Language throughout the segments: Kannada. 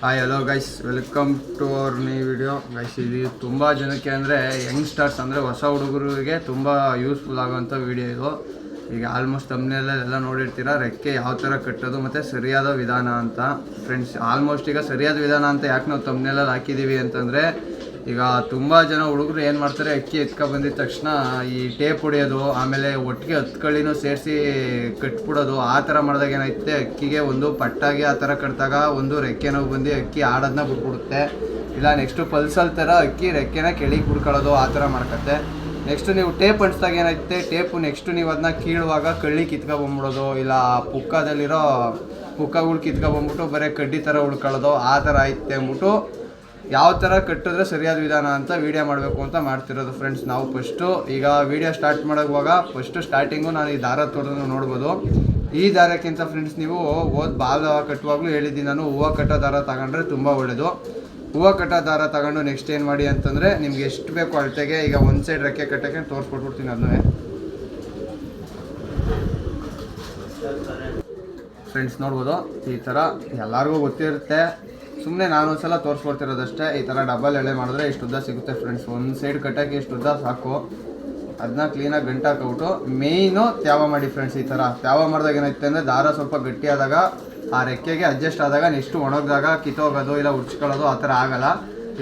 Hi hello guys welcome to our new video guys ಇದು ತುಂಬ ಜನಕ್ಕೆ ಅಂದರೆ ಯಂಗ್ಸ್ಟರ್ಸ್ ಅಂದರೆ ಹೊಸ ಹುಡುಗರಿಗೆ ತುಂಬ ಯೂಸ್ಫುಲ್ ಆಗುವಂಥ ವಿಡಿಯೋ ಇದು. ಈಗ ಆಲ್ಮೋಸ್ಟ್ ತಮ್ಮನೆಲ್ಲ ನೋಡಿರ್ತೀರ? ರೆಕ್ಕೆ ಯಾವ ಥರ ಕಟ್ಟೋದು ಮತ್ತು ಸರಿಯಾದ ವಿಧಾನ ಅಂತ. ಫ್ರೆಂಡ್ಸ್ ಆಲ್ಮೋಸ್ಟ್ ಈಗ ಸರಿಯಾದ ವಿಧಾನ ಅಂತ ಯಾಕೆ ನಾವು ತಮ್ಮನೆಲ್ಲ ಹಾಕಿದ್ದೀವಿ ಅಂತಂದರೆ ಈಗ ತುಂಬ ಜನ ಹುಡುಗರು ಏನು ಮಾಡ್ತಾರೆ, ಅಕ್ಕಿ ಎತ್ಕೊ ಬಂದಿದ ತಕ್ಷಣ ಈ ಟೇಪ್ ಹೊಡೆಯೋದು, ಆಮೇಲೆ ಒಟ್ಟಿಗೆ ಹತ್ಕಳಿನೂ ಸೇರಿಸಿ ಕಟ್ಬಿಡೋದು, ಆ ಥರ ಮಾಡಿದಾಗ ಏನಾಯ್ತೆ ಅಕ್ಕಿಗೆ ಒಂದು ಪಟ್ಟಾಗಿ ಆ ಥರ ಕಟ್ಟಿದಾಗ ಒಂದು ರೆಕ್ಕೆ ನೋವು ಬಂದು ಅಕ್ಕಿ ಆಡೋದನ್ನ ಬಿಟ್ಬಿಡುತ್ತೆ. ಇಲ್ಲ ನೆಕ್ಸ್ಟು ಪಲ್ಸಲ್ ಥರ ಅಕ್ಕಿ ರೆಕ್ಕೆನ ಕೆಳಗೆ ಬಿಡ್ಕೊಳ್ಳೋದು ಆ ಥರ ಮಾಡ್ಕತ್ತೆ. ನೆಕ್ಸ್ಟ್ ನೀವು ಟೇಪ್ ಅಂಟಿಸಿದಾಗ ಏನಾಯ್ತೆ ಟೇಪು ನೆಕ್ಸ್ಟ್ ನೀವು ಅದನ್ನ ಕೀಳುವಾಗ ಕಳ್ಳಿ ಕಿತ್ಕೊಬಂದ್ಬಿಡೋದು ಇಲ್ಲ ಪುಕ್ಕದಲ್ಲಿರೋ ಪುಕ್ಕಗಳು ಕಿತ್ಕೊಬಂದ್ಬಿಟ್ಟು ಬರೀ ಕಡ್ಡಿ ಥರ ಉಳ್ಕೊಳ್ಳೋದು ಆ ಥರ ಐತೆ ಅಂದ್ಬಿಟ್ಟು ಯಾವ ಥರ ಕಟ್ಟಿದ್ರೆ ಸರಿಯಾದ ವಿಧಾನ ಅಂತ ವೀಡಿಯೋ ಮಾಡಬೇಕು ಅಂತ ಮಾಡ್ತಿರೋದು ಫ್ರೆಂಡ್ಸ್ ನಾವು ಫಸ್ಟು ಈಗ ವೀಡಿಯೋ ಸ್ಟಾರ್ಟ್ ಮಾಡೋವಾಗ ಫಸ್ಟು ಸ್ಟಾರ್ಟಿಂಗು ನಾನು ಈ ದಾರ ತೊಡೆದು ನೋಡ್ಬೋದು. ಈ ದಾರಕ್ಕಿಂತ ಫ್ರೆಂಡ್ಸ್ ನೀವು ಓದ್ ಬಾಲ ಕಟ್ಟುವಾಗಲೂ ಹೇಳಿದ್ದೀನಿ ನಾನು, ಹೂವು ಕಟ್ಟೋ ದಾರ ತಗೊಂಡ್ರೆ ತುಂಬ ಒಳ್ಳೆಯದು ಹೂವು ಕಟ್ಟೋ ದಾರ ತಗೊಂಡು ನೆಕ್ಸ್ಟ್ ಏನು ಮಾಡಿ ಅಂತಂದರೆ ನಿಮ್ಗೆ ಎಷ್ಟು ಬೇಕು ಅಳತೆಗೆ ಈಗ ಒಂದು ಸೈಡ್ ರೆಕ್ಕೆ ಕಟ್ಟೋಕ್ಕೆ ತೋರಿಸ್ಕೊಟ್ಬಿಡ್ತೀನಿ ಅದನ್ನೇ. ಫ್ರೆಂಡ್ಸ್ ನೋಡ್ಬೋದು, ಈ ಥರ ಎಲ್ಲರಿಗೂ ಗೊತ್ತಿರುತ್ತೆ. ಸುಮ್ಮನೆ ನಾನು ಒಂದ್ಸಲ ತೋರಿಸ್ಕೊಡ್ತಿರೋದಷ್ಟೇ, ಈ ಥರ ಡಬಲ್ ಎಳೆ ಮಾಡಿದ್ರೆ ಇಷ್ಟು ಉದ್ದ ಸಿಗುತ್ತೆ ಫ್ರೆಂಡ್ಸ್ ಒಂದು ಸೈಡ್ ಕಟ್ಟಾಕಿ ಇಷ್ಟು ಉದ್ದ ಸಾಕು. ಅದನ್ನ ಕ್ಲೀನಾಗಿ ಗಂಟು ಹಾಕ್ಬಿಟ್ಟು ಮೇಯ್ನು ತ್ಯಾವ ಮಾಡಿ ಫ್ರೆಂಡ್ಸ್ ಈ ಥರ ತ್ಯಾವ ಮಾಡಿದಾಗ ಏನಾಯ್ತು ಅಂದರೆ, ದಾರ ಸ್ವಲ್ಪ ಗಟ್ಟಿಯಾದಾಗ ಆ ರೆಕ್ಕೆಗೆ ಅಡ್ಜಸ್ಟ್ ಆದಾಗ ನೆಕ್ಸ್ಟ್ ಒಣಗಿದಾಗ ಕಿತ್ತೋಗೋದು ಇಲ್ಲ ಉಚ್ಕೊಳ್ಳೋದು ಆ ಥರ ಆಗಲ್ಲ.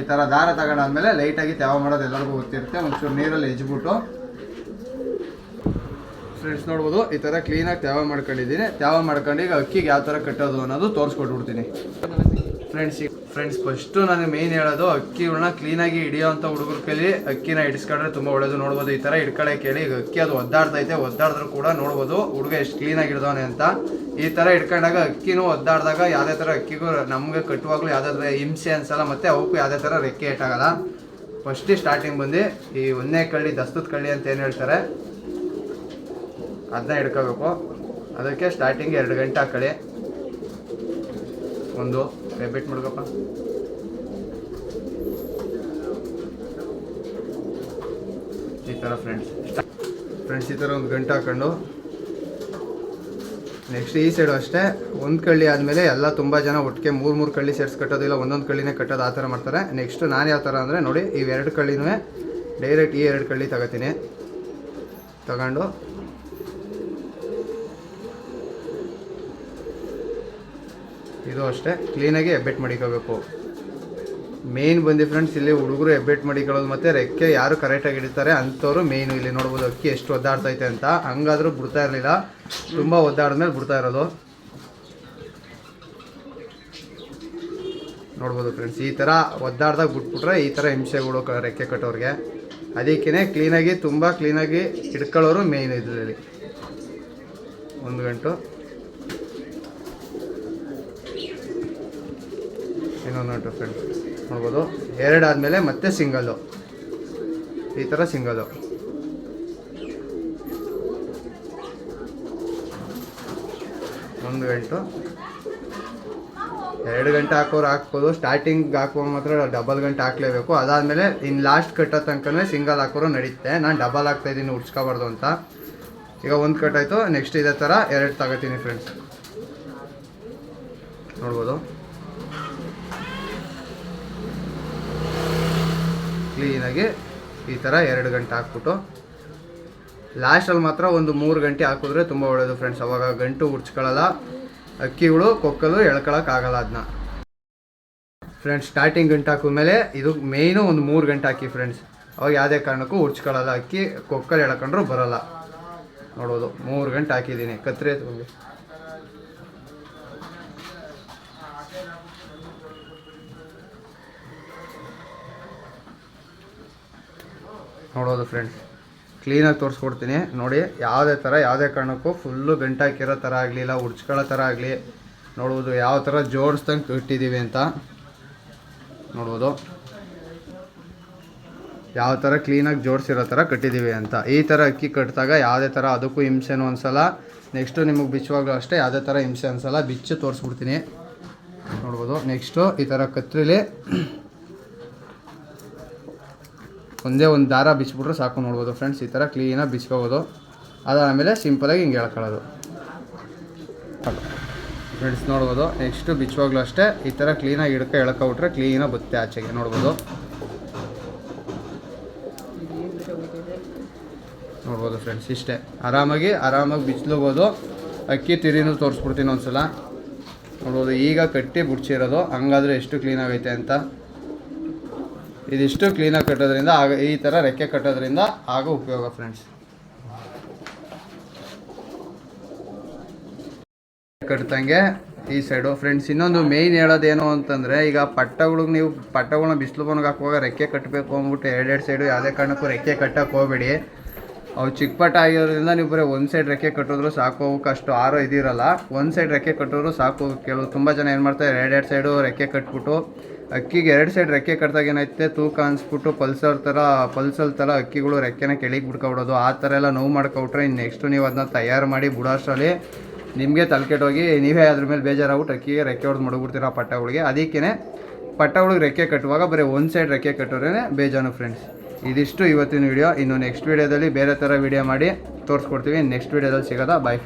ಈ ಥರ ದಾರ ತಗೊಂಡಾದ್ಮೇಲೆ ಲೈಟಾಗಿ ತ್ಯಾವ ಮಾಡೋದು ಎಲ್ಲರಿಗೂ ಗೊತ್ತಿರುತ್ತೆ. ಒಂಚೂರು ನೀರಲ್ಲಿ ಹೆಜ್ಬಿಟ್ಟು. ಫ್ರೆಂಡ್ಸ್ ನೋಡ್ಬೋದು, ಈ ಥರ ಕ್ಲೀನಾಗಿ ತ್ಯಾವ ಮಾಡ್ಕೊಂಡಿದ್ದೀನಿ. ತ್ಯಾವ ಮಾಡ್ಕೊಂಡು ಈಗ ಅಕ್ಕಿಗೆ ಯಾವ ಥರ ಕಟ್ಟೋದು ಅನ್ನೋದು ತೋರಿಸ್ಕೊಟ್ಬಿಡ್ತೀನಿ. ಫ್ರೆಂಡ್ಸ್ ಫ್ರೆಂಡ್ಸ್ ಫಸ್ಟು ನನಗೆ ಮೇಯ್ನ್ ಹೇಳೋದು ಅಕ್ಕಿಗಳನ್ನ ಕ್ಲೀನಾಗಿ ಹಿಡಿಯೋವಂಥ ಹುಡುಗರ ಕೈಲಿ ಅಕ್ಕಿನ ಹಿಡಿಸ್ಕೊಂಡ್ರೆ ತುಂಬ ಒಳ್ಳೇದು ನೋಡ್ಬೋದು. ಈ ಥರ ಹಿಡ್ಕೊಳಕ್ಕೆ ಕೇಳಿ ಈಗ ಅಕ್ಕಿ ಅದು ಒದ್ದಾಡ್ತೈತೆ, ಒದ್ದಾಡಿದ್ರು ಕೂಡ ನೋಡ್ಬೋದು. ಹುಡುಗ ಎಷ್ಟು ಕ್ಲೀನಾಗಿ ಹಿಡ್ದವನೆ ಅಂತ. ಈ ಥರ ಹಿಡ್ಕೊಂಡಾಗ ಅಕ್ಕಿನೂ ಒದ್ದಾಡಿದಾಗ ಯಾವುದೇ ಥರ ಅಕ್ಕಿಗೂ ನಮಗೆ ಕಟ್ಟುವಾಗಲೂ ಯಾವುದೇ ಥರ ಹಿಂಸೆ ಅನ್ಸಲ್ಲ, ಮತ್ತು ಅವಕ್ಕೂ ಯಾವುದೇ ಥರ ರೆಕ್ಕೆ ಏಟಾಗಲ್ಲ. ಫಸ್ಟಿಗೆ ಸ್ಟಾರ್ಟಿಂಗ್ ಬಂದು ಈ ಒಂದನೇ ಕಳ್ಳಿ, ದಸ್ತದ ಕಳ್ಳಿ ಅಂತ ಏನು ಹೇಳ್ತಾರೆ? ಅದನ್ನ ಹಿಡ್ಕೋಬೇಕು. ಅದಕ್ಕೆ ಸ್ಟಾರ್ಟಿಂಗ್ ಎರಡು ಗಂಟೆ ಹಾಕೊಳ್ಳಿ ಒಂದು. ರೆಬಿಟ್ ಮಾಡ್ಕಪ್ಪ ಈ ಥರ ಫ್ರೆಂಡ್ಸ್ ಫ್ರೆಂಡ್ಸ್ ಈ ಥರ ಒಂದು ಗಂಟೆ ಹಾಕೊಂಡು. ನೆಕ್ಸ್ಟ್ ಈ ಸೈಡು ಅಷ್ಟೇ, ಒಂದು ಕಳ್ಳಿ ಆದಮೇಲೆ ಎಲ್ಲ ತುಂಬ ಜನ ಒಟ್ಟಿಗೆ ಮೂರು ಮೂರು ಕಳ್ಳಿ ಸೇರಿಸಿ ಕಟ್ಟೋದಿಲ್ಲ ಒಂದೊಂದು ಕಳ್ಳಿನೇ ಕಟ್ಟೋದು ಆ ಥರ ಮಾಡ್ತಾರೆ. ನೆಕ್ಸ್ಟ್ ನಾನು ಯಾವ ಥರ ಅಂದರೆ ನೋಡಿ, ಇವೆರಡು ಕಳ್ಳಿನೂ ಡೈರೆಕ್ಟ್ ಈ ಎರಡು ಕಳ್ಳಿ ತಗೋತೀನಿ. ತಗೊಂಡು ಇದು ಅಷ್ಟೇ. ಕ್ಲೀನಾಗಿ ಎಬ್ಬೆಟ್ ಮಾಡಿಕೋಬೇಕು. ಮೇಯ್ನ್ ಬಂದು ಫ್ರೆಂಡ್ಸ್ ಇಲ್ಲಿ ಹುಡುಗರು ಎಬ್ಬೆಟ್ ಮಾಡಿಕೊಳ್ಳೋದು ಮತ್ತು ರೆಕ್ಕೆ ಯಾರು ಕರೆಕ್ಟಾಗಿ ಹಿಡಿತಾರೆ ಅಂಥವ್ರು ಮೇಯ್ನು ಇಲ್ಲಿ ನೋಡ್ಬೋದು ಅಕ್ಕಿ ಎಷ್ಟು ಒದ್ದಾಡ್ತೈತೆ ಅಂತ. ಹಂಗಾದ್ರೂ ಬಿಡ್ತಾ ಇರಲಿಲ್ಲ. ತುಂಬ ಒದ್ದಾಡಿದ್ಮೇಲೆ ಬಿಡ್ತಾ ಇರೋದು. ನೋಡ್ಬೋದು ಫ್ರೆಂಡ್ಸ್ ಈ ಥರ ಒದ್ದಾಡ್ದಾಗ ಬಿಟ್ಬಿಟ್ರೆ ಈ ಥರ ಹಿಂಸೆಗಳು ರೆಕ್ಕೆ ಕಟ್ಟೋರಿಗೆ. ಅದಕ್ಕೇ ಕ್ಲೀನಾಗಿ ತುಂಬ ಕ್ಲೀನಾಗಿ ಹಿಡ್ಕೊಳ್ಳೋರು ಮೇಯ್ನ್ ಇದರಲ್ಲಿ. ಒಂದು ಗಂಟು. ಇನ್ನೊಂದು ಗಂಟು ಫ್ರೆಂಡ್ಸ್ ನೋಡ್ಬೋದು. ಎರಡು ಆದಮೇಲೆ ಮತ್ತೆ ಸಿಂಗಲ್ಲು ಈ ಥರ ಸಿಂಗಲ್ಲು ಒಂದು ಗಂಟು. ಎರಡು ಗಂಟೆ ಹಾಕೋರು ಹಾಕ್ಬೋದು. ಸ್ಟಾರ್ಟಿಂಗ್ ಹಾಕುವ ಮಾತ್ರ ಡಬಲ್ ಗಂಟೆ ಹಾಕ್ಲೇಬೇಕು. ಅದಾದಮೇಲೆ ಇನ್ನು ಲಾಸ್ಟ್ ಕಟ್ಟೋ ತನಕನೇ ಸಿಂಗಲ್ ಹಾಕೋರು ನಡೀತೆ. ನಾನು ಡಬಲ್ ಹಾಕ್ತಾಯಿದ್ದೀನಿ ಉಡ್ಸ್ಕೋಬಾರ್ದು ಅಂತ. ಈಗ ಒಂದು ಕಟ್ಟಾಯಿತು ನೆಕ್ಸ್ಟ್ ಇದೇ ಥರ ಎರಡು ತಗೋತೀನಿ ಫ್ರೆಂಡ್ಸ್ ನೋಡ್ಬೋದು. ಕ್ಲೀನಾಗಿ ಈ ಥರ ಎರಡು ಗಂಟೆ ಹಾಕ್ಬಿಟ್ಟು ಲಾಸ್ಟಲ್ಲಿ ಮಾತ್ರ ಒಂದು ಮೂರು ಗಂಟೆ ಹಾಕಿದ್ರೆ ತುಂಬ ಒಳ್ಳೆಯದು ಫ್ರೆಂಡ್ಸ್ ಅವಾಗ ಗಂಟು ಉರ್ಚ್ಕೊಳ್ಳಲ್ಲ. ಅಕ್ಕಿಗಳು, ಕೊಕ್ಕಲು ಎಳ್ಕೊಳಕ್ಕಾಗಲ್ಲ ಅದನ್ನ ಫ್ರೆಂಡ್ಸ್ ಸ್ಟಾರ್ಟಿಂಗ್ ಗಂಟೆ ಹಾಕಿದ್ಮೇಲೆ ಇದು ಮೇಯ್ನು ಒಂದು ಮೂರು ಗಂಟೆ ಹಾಕಿ ಫ್ರೆಂಡ್ಸ್ ಅವಾಗ ಯಾವುದೇ ಕಾರಣಕ್ಕೂ ಉರ್ಚ್ಕೊಳ್ಳಲ್ಲ. ಅಕ್ಕಿ, ಕೊಕ್ಕಲು ಎಳ್ಕೊಂಡ್ರು ಬರೋಲ್ಲ. ನೋಡೋದು ಮೂರು ಗಂಟೆ ಹಾಕಿದ್ದೀನಿ. ಕತ್ರಿ ನೋಡೋದು ಫ್ರೆಂಡ್ಸ್ ಕ್ಲೀನಾಗಿ ತೋರಿಸ್ಕೊಡ್ತೀನಿ. ನೋಡಿ, ಯಾವುದೇ ಥರ ಯಾವುದೇ ಕಾರಣಕ್ಕೂ ಫುಲ್ಲು ಗಂಟು ಹಾಕಿರೋ ಥರ ಆಗಲಿ, ಇಲ್ಲ ಉಡ್ಸ್ಕೊಳ್ಳೋ ಥರ ಆಗಲಿ ನೋಡ್ಬೋದು ಯಾವ ಥರ ಜೋಡಿಸ್ದಂಗೆ ಇಟ್ಟಿದ್ದೀವಿ ಅಂತ ನೋಡ್ಬೋದು ಯಾವ ಥರ ಕ್ಲೀನಾಗಿ ಜೋಡಿಸಿರೋ ಥರ ಕಟ್ಟಿದ್ದೀವಿ ಅಂತ. ಈ ಥರ ಅಕ್ಕಿ ಕಟ್ಟಿದಾಗ ಯಾವುದೇ ಥರ ಅದಕ್ಕೂ ಹಿಂಸೆನೂ ಅನ್ಸಲ್ಲ ನೆಕ್ಸ್ಟು ನಿಮಗೆ ಬಿಚ್ಚುವಾಗಲೂ ಅಷ್ಟೇ ಯಾವುದೇ ಥರ ಹಿಂಸೆ ಅನ್ಸಲ್ಲ ಬಿಚ್ಚು ತೋರಿಸ್ಬಿಡ್ತೀನಿ. ನೋಡ್ಬೋದು ನೆಕ್ಸ್ಟು ಈ ಥರ ಕತ್ರಿಲಿ ಒಂದೇ ಒಂದು ದಾರ ಬಿಚ್ಚಿಬಿಟ್ರೆ ಸಾಕು ನೋಡ್ಬೋದು ಫ್ರೆಂಡ್ಸ್ ಈ ಥರ ಕ್ಲೀನಾಗಿ ಬಿಚ್ಕೋಬೋದು. ಅದಾದಮೇಲೆ ಸಿಂಪಲಾಗಿ ಹಿಂಗೆ ಹೇಳ್ಕೊಳ್ಳೋದು. ಫ್ರೆಂಡ್ಸ್ ನೋಡ್ಬೋದು. ನೆಕ್ಸ್ಟು ಬಿಚ್ಚುವಾಗ್ಲೂ ಅಷ್ಟೇ, ಈ ಥರ ಕ್ಲೀನಾಗಿ ಹಿಡ್ಕೊ ಎಳ್ಕೊಬಿಟ್ರೆ ಕ್ಲೀನಾಗಿ ಬತ್ತೆ ಆಚೆಗೆ, ನೋಡ್ಬೋದು. ನೋಡ್ಬೋದು ಫ್ರೆಂಡ್ಸ್ ಇಷ್ಟೇ. ಆರಾಮಾಗಿ ಆರಾಮಾಗಿ ಬಿಚ್ಚಲೂಬೋದು ಅಕ್ಕಿ ತಿರಿನೂ ತೋರಿಸ್ಬಿಡ್ತೀನಿ ಒಂದ್ಸಲ. ನೋಡ್ಬೋದು, ಈಗ ಕಟ್ಟಿ ಬಿಡ್ಸಿರೋದು, ಹಂಗಾದ್ರೆ ಎಷ್ಟು ಕ್ಲೀನಾಗೈತೆ ಅಂತ. ಇದಿಷ್ಟು ಕ್ಲೀನಾಗಿ ಕಟ್ಟೋದ್ರಿಂದ ಆಗ ಈ ಥರ ರೆಕ್ಕೆ ಕಟ್ಟೋದ್ರಿಂದ ಆಗೋ ಉಪಯೋಗ ಫ್ರೆಂಡ್ಸ್ ಕಟ್ತಂಗೆ ಈ ಸೈಡು ಫ್ರೆಂಡ್ಸ್ ಇನ್ನೊಂದು ಮೇಯ್ನ್ ಹೇಳೋದೇನು ಅಂತಂದರೆ, ಈಗ ಪಟ್ಟಗಳಿಗೆ ನೀವು ಪಟ್ಟಗಳನ್ನ ಬಿಸಿಲು ಬನ್ಗೆ ಹಾಕುವಾಗ ರೆಕ್ಕೆ ಕಟ್ಟಬೇಕು ಅಂದ್ಬಿಟ್ಟು ಎರಡೆರಡು ಸೈಡು ಯಾವುದೇ ಕಾರಣಕ್ಕೂ ರೆಕ್ಕೆ ಕಟ್ಟಕ್ಕೆ ಹೋಗ್ಬೇಡಿ. ಅವು ಚಿಕ್ಕ ಪಟ್ಟ ಆಗಿರೋದ್ರಿಂದ ನೀವು ಬರೀ ಒಂದು ಸೈಡ್ ರೆಕ್ಕೆ ಕಟ್ಟಿದ್ರು ಸಾಕು ಅಷ್ಟು ಆರೋ ಇದಿರಲ್ಲ. ಒಂದು ಸೈಡ್ ರೆಕ್ಕೆ ಕಟ್ಟಿದ್ರು ಸಾಕು. ಕೆಲವು ತುಂಬ ಜನ ಏನು ಮಾಡ್ತಾರೆ, ಎರಡೆರಡು ಸೈಡು ರೆಕ್ಕೆ ಕಟ್ಬಿಟ್ಟು ಅಕ್ಕಿಗೆ ಎರಡು ಸೈಡ್ ರೆಕ್ಕೆ ಕಟ್ಟಿದಾಗ ಏನೈತೆ ತೂಕ ಅನ್ಸ್ಬಿಟ್ಟು ಪಲ್ಸರ್ ಥರ ಪಲ್ಸಲ್ ಥರ ಅಕ್ಕಿಗಳು ರೆಕ್ಕೆನ ಕೆಳಗೆ ಬಿಡ್ಕೊಬಿಡೋದು ಆ ಥರ ಎಲ್ಲ ನೋವು ಮಾಡ್ಕೊಬಿಟ್ರೆ ಇನ್ನು ನೆಕ್ಸ್ಟು ನೀವು ಅದನ್ನ ತಯಾರು ಮಾಡಿ ಬುಡೋಷ್ಟರಲ್ಲಿ ನಿಮಗೆ ತಲೆಕೆಟ್ಟೋಗಿ ನೀವೇ ಅದ್ರ ಮೇಲೆ ಬೇಜಾರಾಗ್ಬಿಟ್ಟು ಅಕ್ಕಿಗೆ ರೆಕ್ಕೆ ಹೊಡೆದು ಮಡಗ್ಬಿಡ್ತೀರ ಪಟ್ಟಗಳಿಗೆ. ಅದಕ್ಕೇ ಪಟ್ಟಗಳಿಗೆ ರೆಕ್ಕೆ ಕಟ್ಟುವಾಗ ಬರೀ ಒಂದು ಸೈಡ್ ರೆಕ್ಕೆ ಕಟ್ಟೋರೇ ಬೇಜಾನು ಫ್ರೆಂಡ್ಸ್ ಇದಿಷ್ಟು ಇವತ್ತಿನ ವಿಡಿಯೋ ಇನ್ನು ನೆಕ್ಸ್ಟ್ ವೀಡಿಯೋದಲ್ಲಿ ಬೇರೆ ಥರ ವಿಡಿಯೋ ಮಾಡಿ ತೋರಿಸ್ಕೊಡ್ತೀವಿ. ನೆಕ್ಸ್ಟ್ ವೀಡಿಯೋದಲ್ಲಿ ಸಿಗೋದಾ? ಬಾಯ್